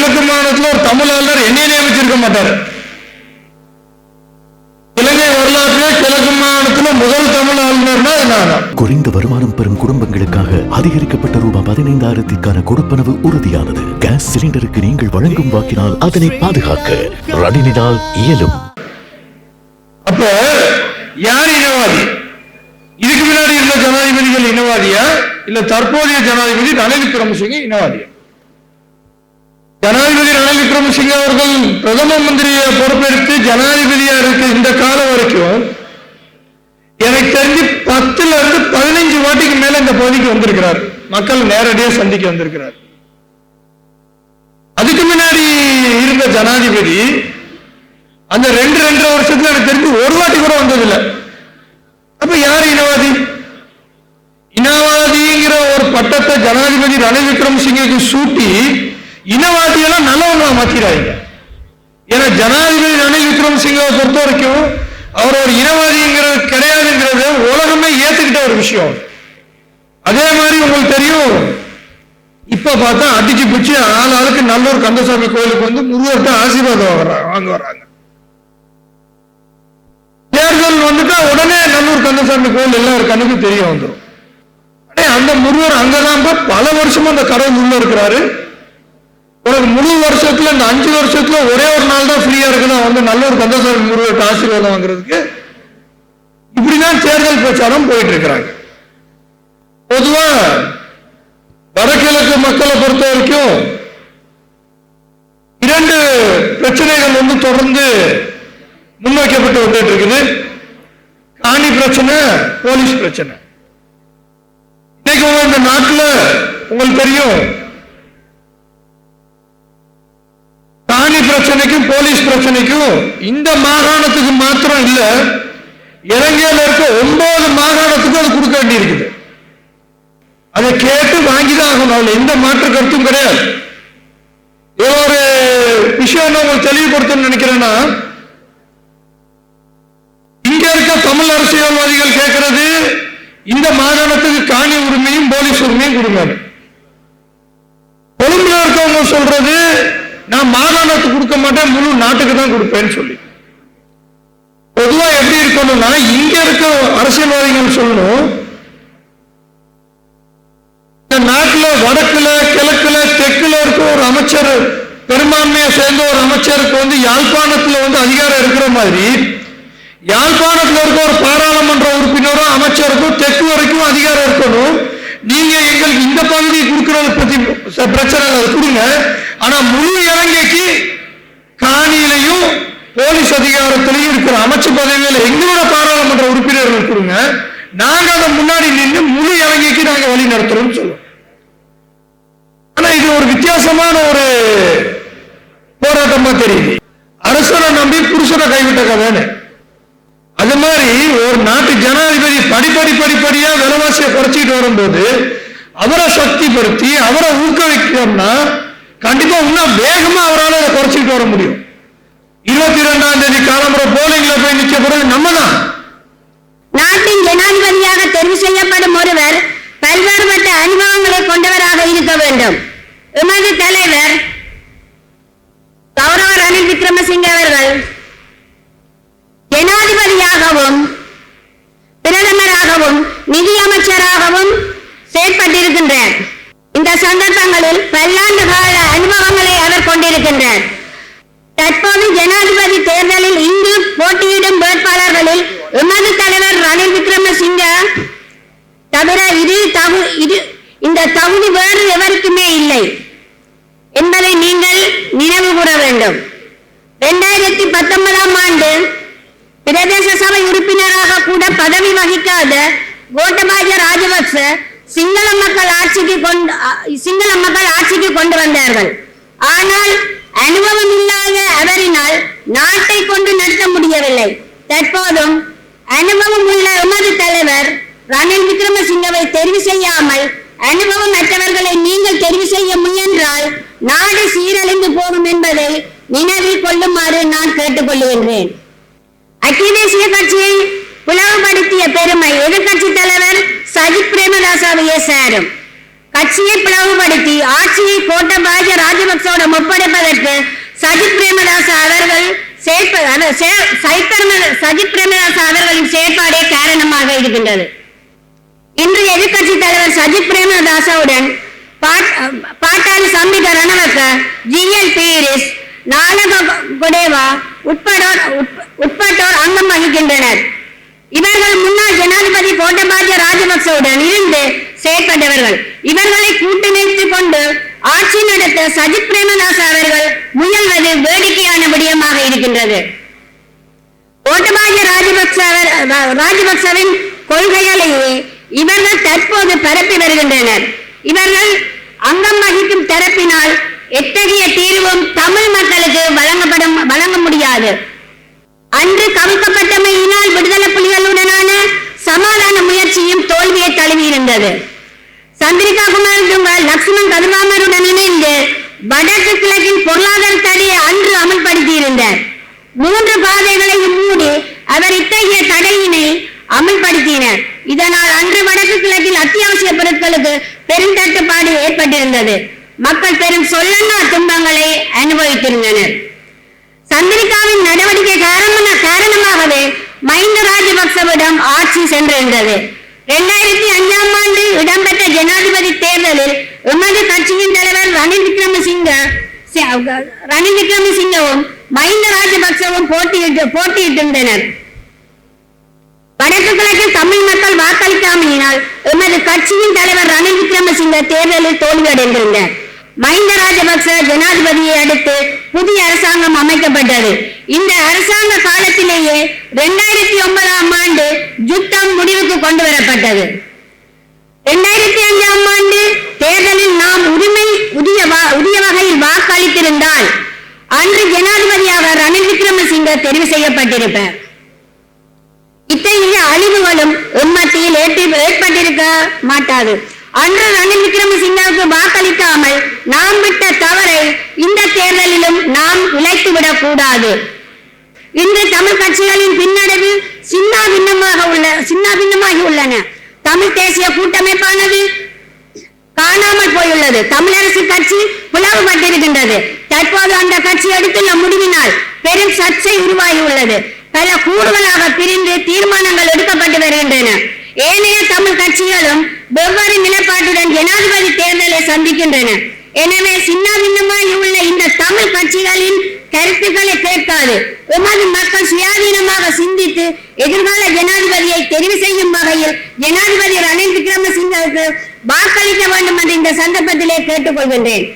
கிழக்கு மாநிலத்தில் ஒரு தமிழ் ஆளுநர் என்னைய நியமிச்சிருக்க மாட்டார். இலங்கை வரலாற்றிலே கிழக்கு மாநிலத்தில் முதல் தமிழ் ஆளுநர்னா நான். குறைந்த வருமானம் பெறும் குடும்பங்களுக்காக அதிகரிக்கப்பட்ட ரூபாய் பதினைந்தாயிரத்திற்கான கொடுப்பனவு உறுதியானது. கேஸ் சிலிண்டருக்கு நீங்கள் வழங்கும் வாக்கினால் அதனை பாதுகாக்க ரணினினால் இயலும். அப்ப யார் இனவாதி? இதுக்கு முன்னாடி இருந்த ஜனாதிபதிகள் இனவாதியா? இல்ல தற்போதைய ஜனாதிபதி ரணில் விக்ரமசிங்க இனவாதியா? ஜனாதிபதி ரணில் விக்ரமசிங்க அவர்கள் பிரதம மந்திரியை பொறுப்பெடுத்து ஜனாதிபதியா இருக்கு இந்த காலம் வரைக்கும் எனக்கு தெரிஞ்சு பத்துல இருந்து பதினஞ்சு வாட்டிக்கு மேல இந்த பகுதிக்கு வந்திருக்கிறார். மக்கள் நேரடியாக சந்திக்க வந்திருக்கிறார். அதுக்கு முன்னாடி இருந்த ஜனாதிபதி அந்த ரெண்டு ரெண்டரை வருஷத்துல எனக்கு தெரிஞ்சு ஒரு வாட்டி கூட வந்ததில்லை. அப்ப யார் இனவாதி? இனவாதிங்கிற ஒரு பட்டத்தை ஜனாதிபதி ரணில் விக்ரமசிங்கக்கு சூட்டி இனவாதியெல்லாம் நல்லவங்களா மாத்திராங்க ஏன்னா ஜனாதிபதி ரணில் விக்ரமசிங்கவை பொறுத்த வரைக்கும் அவர் ஒரு இனவாதிங்கிறது கிடையாதுங்கிறது உலகமே ஏத்துக்கிட்ட ஒரு விஷயம் அதே. மாதிரி உங்களுக்கு தெரியும் இப்ப பார்த்தா அடிச்சு பிடிச்சு ஆள் ஆளுக்கு நல்லூர் கந்தசாமி கோயிலுக்கு வந்து முருகர்கிட்ட ஆசீர்வாதம் வர்றாங்க வாங்க வர்றாங்க தேர்தல் வந்துட்டா உடனே நல்லூர் கந்தசாமி கோயில் எல்லாரும் கண்ணுக்கு தெரிய வந்துடும் அந்த முருகர் அங்கதான் பல வருஷமா அந்த கடவுள் உள்ள இருக்கிறாரு. உனக்கு முழு வருஷத்துல இந்த அஞ்சு வருஷத்துல ஒரே ஒரு நாள் தான் ஃப்ரீயா இருக்குதா வந்து நல்ல ஒரு கந்தசாமி முருகர்கிட்ட ஆசீர்வாதம் வாங்குறதுக்கு இப்படிதான் தேர்தல் பிரச்சாரம் போயிட்டு இருக்கிறாங்க பொதுவா வடகிழக்கு மக்களை பொறுத்த வரைக்கும் இரண்டு பிரச்சனைகள் வந்து தொடர்ந்து முன்வைக்கப்பட்டு வந்துட்டு இருக்குது காணி பிரச்சனை போலீஸ் பிரச்சனை. இன்னைக்கு இந்த நாட்டுல உங்களுக்கு தெரியும் பிரச்சனைக்கும் போலீஸ் பிரச்சனைக்கும் இந்த மாகாணத்துக்கு மாத்திரம் இல்ல இலங்கையில இருக்க ஒன்பது மாகாணத்துக்கும் அது கொடுக்க வேண்டி இருக்குது அதை கேட்டு வாங்கிதான் ஆகணும். அதுல எந்த மாற்று கருத்தும் கிடையாது. ஏதோ ஒரு விஷயம் நான் உங்களுக்கு தெளிவுபடுத்தணும்னு நினைக்கிறேன்னா இங்க இருக்க தமிழ் அரசியல்வாதிகள் கேட்கறது இந்த மாகாணத்துக்கு காணி உரிமையும் போலீஸ் உரிமையும் கொடுங்க. கொழும்புல இருக்கவங்க சொல்றது நான் மாகாணத்துக்கு கொடுக்க மாட்டேன் முழு நாட்டுக்கு தான் கொடுப்பேன்னு சொல்லி. பொதுவா எப்படி இருக்கணும்னா இங்க இருக்க அரசியல்வாதிகள் சொல்லணும் இந்த நாட்டுல வடக்குல கிழக்குல தெற்குல இருக்க ஒரு அமைச்சர் பெரும்பான்மையை சேர்ந்த ஒரு அமைச்சருக்கு வந்து யாழ்ப்பாணத்துல வந்து அதிகாரம் இருக்கிற மாதிரி யாழ்ப்பாணத்துல இருக்க ஒரு பாராளுமன்ற உறுப்பினரும் அமைச்சருக்கும் தெற்கு வரைக்கும் அதிகாரம் இருக்கணும். நீங்க எங்களுக்கு இந்த பகுதியை கொடுக்கறத பத்தி பிரச்சனை கொடுங்க. ஆனா முழு இலங்கைக்கு காணியிலையும் போலீஸ் அதிகாரத்திலையும் இருக்கிற அமைச்சு பதவியில் எங்களோட பாராளுமன்ற உறுப்பினர்கள் கொடுங்க. நாங்க அதை முன்னாடி நின்று முழு இலங்கைக்கு நாங்க வழி நடத்துறோம்னு சொல்லுவோம் ஆனா இது ஒரு வித்தியாசமான ஒரு போராட்டமா தெரியுது. அரசனை நம்பி புருஷனை கைவிட்ட கதைன்னு. அது மாதிரி ஒரு நாட்டு ஜனாதிபதி படிப்படி படிப்படியா விலைவாசியை குறைச்சிட்டு வரும்போது அவரை சக்திப்படுத்தி அவரை ஊக்குவிக்கணும்னா கண்டிப்பா இன்னும் வேகமா அவரால் அதை குறைச்சிட்டு வர முடியும். இருபத்தி இரண்டாம் தேதி காலம்புற போலிங்ல போய் நிக்க போறது நம்ம தான் நாட்டின் ஜனாதிபதியாக தெரிவு செய்யப்படும் ஒருவர் பல்வேறுபட்ட அனுபவங்களை கொண்டவராக இருக்க வேண்டும். எமது தலைவர் கௌரவ ரணில் விக்ரமசிங்க அவர்கள் ஜனாதிபதியாகவும் பிரதமராகவும் நிதி அமைச்சராகவும் செயற்பட்டிருக்கின்றார் இந்த சந்தர்ப்பங்களில் பல்லாண்டு கால அனுபவங்களை அவர் கொண்டிருக்கின்றார் தற்போது ஜனாதிபதி தேர்தலில் இங்கு போட்டியிடும் வேட்பாளர்களில் எமது தலைவர் ரணில் விக்ரமசிங்க தவிர இது தகு இது இந்த தகுதி வேறு எவருக்குமே இல்லை என்பதை நீங்கள் நினைவு கூற வேண்டும் இரண்டாயிரத்தி பத்தொன்பதாம் ஆண்டு பிரதேச சபை உறுப்பினராக கூட பதவி வகிக்காத கோட்டபாய ராஜபக்ச சிங்கள மக்கள் ஆட்சிக்கு கொண்டு சிங்கள மக்கள் ஆட்சிக்கு கொண்டு வந்தார்கள். ஆனால் அனுபவம் இல்லாத அவரினால் நாட்டை கொண்டு நடத்த முடியவில்லை. தற்போதும் அனுபவம் உள்ள உமது தலைவர் ரணில் விக்ரமசிங்கவை தெரிவு செய்யாமல் அனுபவம் அற்றவர்களை நீங்கள் தெரிவு செய்ய முயன்றால் நாடு சீரழிந்து போகும் என்பதை நினைவில் கொள்ளுமாறு நான் கேட்டுக்கொள்கின்றேன். அகில தேசிய கட்சியை பிளவுபடுத்திய பெருமை எதிர்கட்சி தலைவர் சஜித் பிரேமதாசாவையே சேரும். கட்சியை பிளவுபடுத்தி ஆட்சியை கோட்டபாய ராஜபக்சோட ஒப்படைப்பதற்கு சஜித் பிரேமதாச அவர்கள் சஜித் பிரேமதாசா சஜித் பிரேமதாச அவர்களின் செயற்பாடே காரணமாக இருக்கின்றது. இன்று எதிர்க்கட்சி தலைவர் சஜித் பிரேமதாசாவுடன் பாட்- பாட்டாளி சம்பிக ரணவக்க ஜிஎல் பீரிஸ் நாலக கொடேவா உட்படோர் உட்பட்டோர் அங்கம் வகிக்கின்றனர். இவர்கள் முன்னாள் ஜனாதிபதி கோட்டபாய ராஜபக்சவுடன் இருந்து செயற்பட்டவர்கள். இவர்களை கூட்டமைத்துக் கொண்டு ஆட்சி நடத்த சஜித் பிரேமதாஸ் அவர்கள் முயல்வது வேடிக்கையான விடயமாக இருக்கின்றது. கோட்டபாய ராஜபக்ச ராஜபக்சவின் கொள்கைகளையே இவர்கள் தற்போது பரப்பி வருகின்றனர். இவர்கள் அங்கம் வகிக்கும் தரப்பினால் எத்தகைய தீர்வும் தமிழ் மக்களுக்கு வழங்கப்படும் வழங்க முடியாது. இருந்தது மக்கள் பெரும் சொல்லன்னா துன்பங்களை அனுபவித்திருந்தனர். சந்திரிகாவின் நடவடிக்கை காரணமா காரணமாகவே மஹிந்த ராஜபக்சவிடம் ஆட்சி சென்றிருந்தது. இரண்டாயிரத்தி அஞ்சாம் ஆண்டு இடம்பெற்ற ஜனாதிபதி தேர்தலில் எமது கட்சியின் தலைவர் ரணில் விக்ரமசிங்க ரணில் விக்ரமசிங்கவும் மஹிந்த ராஜபக்சவும் போட்டியிட்டு போட்டியிட்டிருந்தனர். வடக்கு கிழக்கில் தமிழ் மக்கள் வாக்களிக்காமையினால் எமது கட்சியின் தலைவர் ரணில் விக்ரமசிங்க தேர்தலில் தோல்வியடைந்திருந்தார் மஹிந்த ராஜபக்ச ஜனாதிபதியை அடுத்து புதிய அரசாங்கம் அமைக்கப்பட்டது. இந்த அரசாங்க காலத்திலேயே இரண்டாயிரத்தி ஒன்பதாம் ஆண்டு யுத்தம் முடிவுக்கு கொண்டு வரப்பட்டது இரண்டாயிரத்தி அஞ்சாம் ஆண்டு தேர்தலில் நாம் உரிமை உரிய வா- உரிய வகையில் வாக்களித்திருந்தால் அன்று ஜனாதிபதியாக ரணில் விக்ரமசிங்க தெரிவு செய்யப்பட்டிருப்பார். இத்தகைய அழிவுகளும் எம்மத்தியில் ஏற்ப- ஏற்பட்டிருக்க மாட்டாது. அன்று ரணில் விக்ரமசிங்கவுக்கு வாக்களிக்காமல் நாம் விட்ட தவறை இந்த தேர்தலிலும் நாம் இழைத்துவிடக் கூடாது இன்று தமிழ் கட்சிகளின் பின்னடைவு சின்ன பின்னமாக உள்ள சின்ன பின்னமாகி உள்ளன. தமிழ் தேசிய கூட்டமைப்பானது காணாமல் போயுள்ளது. தமிழரசு கட்சி பிளவுபட்டிருக்கின்றது. தற்போது அந்த கட்சி எடுத்துள்ள முடிவினால் பெரும் சர்ச்சை உருவாகி உள்ளது. பல கூடுதலாக பிரிந்து தீர்மானங்கள் எடுக்கப்பட்டு வருகின்றன. ஏனைய தமிழ் கட்சிகளும் வெவ்வேறு நிலைப்பாட்டுடன் ஜனாதிபதி தேர்தலை சந்திக்கின்றன. எனவே சின்ன பின்னமாய் உள்ள இந்த தமிழ் கட்சிகளின் கருத்துக்களை கேட்காது. உமது மக்கள் சுயாதீனமாக சிந்தித்து எதிர்கால ஜனாதிபதியை தெரிவு செய்யும் வகையில் ஜனாதிபதி ரணில் விக்ரமசிங்கவுக்கு வாக்களிக்க வேண்டும் என்று இந்த சந்தர்ப்பத்திலே கேட்டுக்கொள்கின்றேன்.